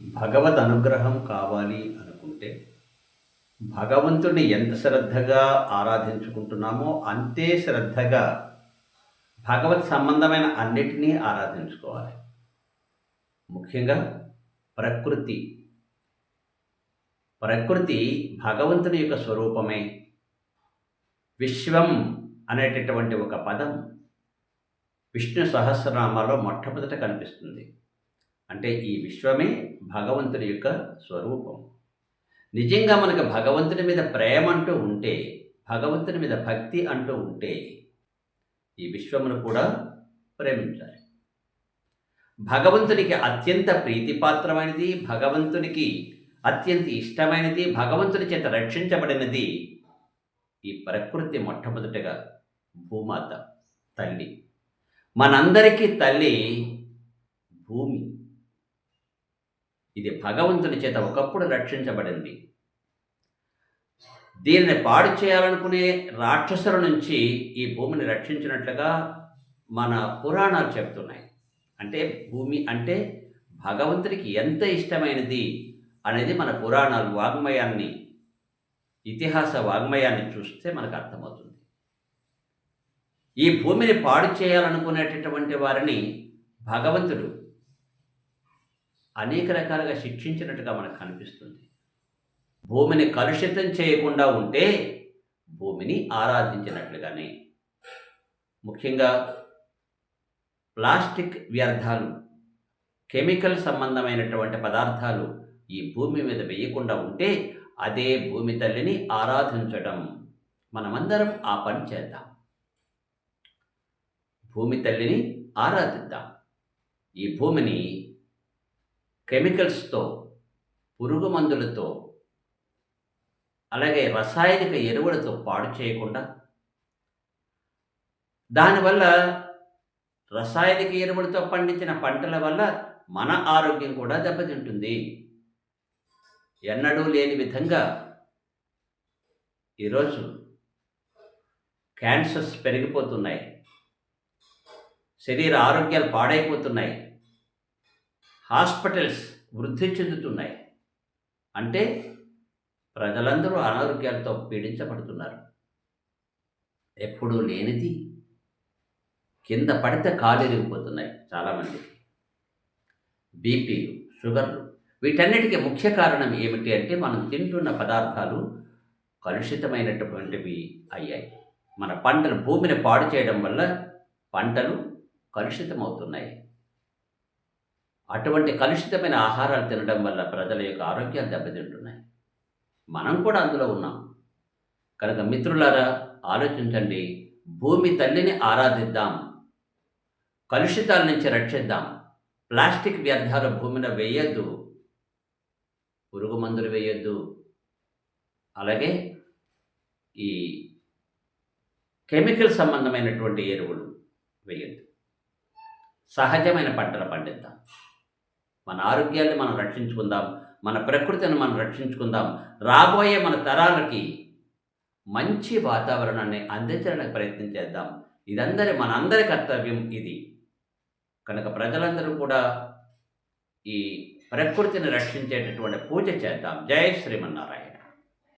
భగవద్ అనుగ్రహం కావాలి అనుకుంటే భగవంతుని ఎంత శ్రద్ధగా ఆరాధించుకుంటున్నామో అంతే శ్రద్ధగా భగవత్ సంబంధమైన అన్నిటినీ ఆరాధించుకోవాలి. ముఖ్యంగా ప్రకృతి. ప్రకృతి భగవంతుని యొక్క స్వరూపమే. విశ్వం అనేటటువంటి ఒక పదం విష్ణు సహస్రనామాలో మొట్టమొదట కనిపిస్తుంది. అంటే ఈ విశ్వమే భగవంతుడి యొక్క స్వరూపం. నిజంగా మనకు భగవంతుని మీద ప్రేమ అంటూ ఉంటే భగవంతుని మీద భక్తి అంటూ ఉంటే ఈ విశ్వమును కూడా ప్రేమించాలి. భగవంతునికి అత్యంత ప్రీతిపాత్రమైనది భగవంతునికి అత్యంత ఇష్టమైనది భగవంతుని చేత రక్షించబడినది ఈ ప్రకృతి మొట్టమొదటిగా భూమాత తల్లి. మనందరికీ తల్లి భూమి. ఇది భగవంతుని చేత ఒకప్పుడు రక్షించబడింది. దీనిని పాడు చేయాలనుకునే రాక్షసుల నుంచి ఈ భూమిని రక్షించినట్లుగా మన పురాణాలు చెప్తున్నాయి. అంటే భూమి అంటే భగవంతుడికి ఎంత ఇష్టమైనది అనేది మన పురాణాలు వాగ్మయాన్ని ఇతిహాస వాగ్మయాన్ని చూస్తే మనకు అర్థమవుతుంది. ఈ భూమిని పాడు చేయాలనుకునేటటువంటి వారిని భగవంతుడు అనేక రకాలుగా శిక్షించినట్టుగా మనకు కనిపిస్తుంది. భూమిని కలుషితం చేయకుండా ఉంటే భూమిని ఆరాధించినట్లుగానే. ముఖ్యంగా ప్లాస్టిక్ వ్యర్థాలు కెమికల్ సంబంధమైనటువంటి పదార్థాలు ఈ భూమి మీద వేయకుండా ఉంటే అదే భూమి తల్లిని ఆరాధించడం. మనమందరం ఆ పని చేద్దాం. భూమి తల్లిని ఆరాధిద్దాం. ఈ భూమిని కెమికల్స్తో పురుగు మందులతో అలాగే రసాయనిక ఎరువులతో పాడు చేయకుండా దానివల్ల రసాయనిక ఎరువులతో పండించిన పంటల వల్ల మన ఆరోగ్యం కూడా దెబ్బతింటుంది. ఎన్నడూ లేని విధంగా ఈరోజు క్యాన్సర్స్ పెరిగిపోతున్నాయి. శరీర ఆరోగ్యాలు పాడైపోతున్నాయి. హాస్పిటల్స్ వృద్ధి చెందుతున్నాయి. అంటే ప్రజలందరూ అనారోగ్యాలతో పీడించబడుతున్నారు. ఎప్పుడూ లేనిది కింద పడితే కాలిరిగిపోతున్నాయి చాలామందికి. బీపీలు షుగర్లు వీటన్నిటికీ ముఖ్య కారణం ఏమిటి అంటే మనం తింటున్న పదార్థాలు కలుషితమైనటువంటివి అయ్యాయి. మన పంటలు భూమిని పాడు చేయడం వల్ల పంటలు కలుషితమవుతున్నాయి. అటువంటి కలుషితమైన ఆహారాలు తినడం వల్ల ప్రజల యొక్క ఆరోగ్యాలు దెబ్బతింటున్నాయి. మనం కూడా అందులో ఉన్నాం. కనుక మిత్రులారా ఆలోచించండి. భూమి తల్లిని ఆరాధిద్దాం. కలుషితాల నుంచి రక్షిద్దాం. ప్లాస్టిక్ వ్యర్థాలు భూమిలో వేయొద్దు. పురుగు మందులు వేయొద్దు. అలాగే ఈ కెమికల్ సంబంధమైనటువంటి ఎరువులు వేయొద్దు. సహజమైన పంటలు పండిద్దాం. మన ఆరోగ్యాన్ని మనం రక్షించుకుందాం మన ప్రకృతిని మనం రక్షించుకుందాం. రాబోయే మన తరాలకి మంచి వాతావరణాన్ని అందించడానికి ప్రయత్నం చేద్దాం. ఇదందరి మనందరి కర్తవ్యం ఇది. కనుక ప్రజలందరూ కూడా ఈ ప్రకృతిని రక్షించేటటువంటి పూజ చేద్దాం. జై శ్రీమన్నారాయణ.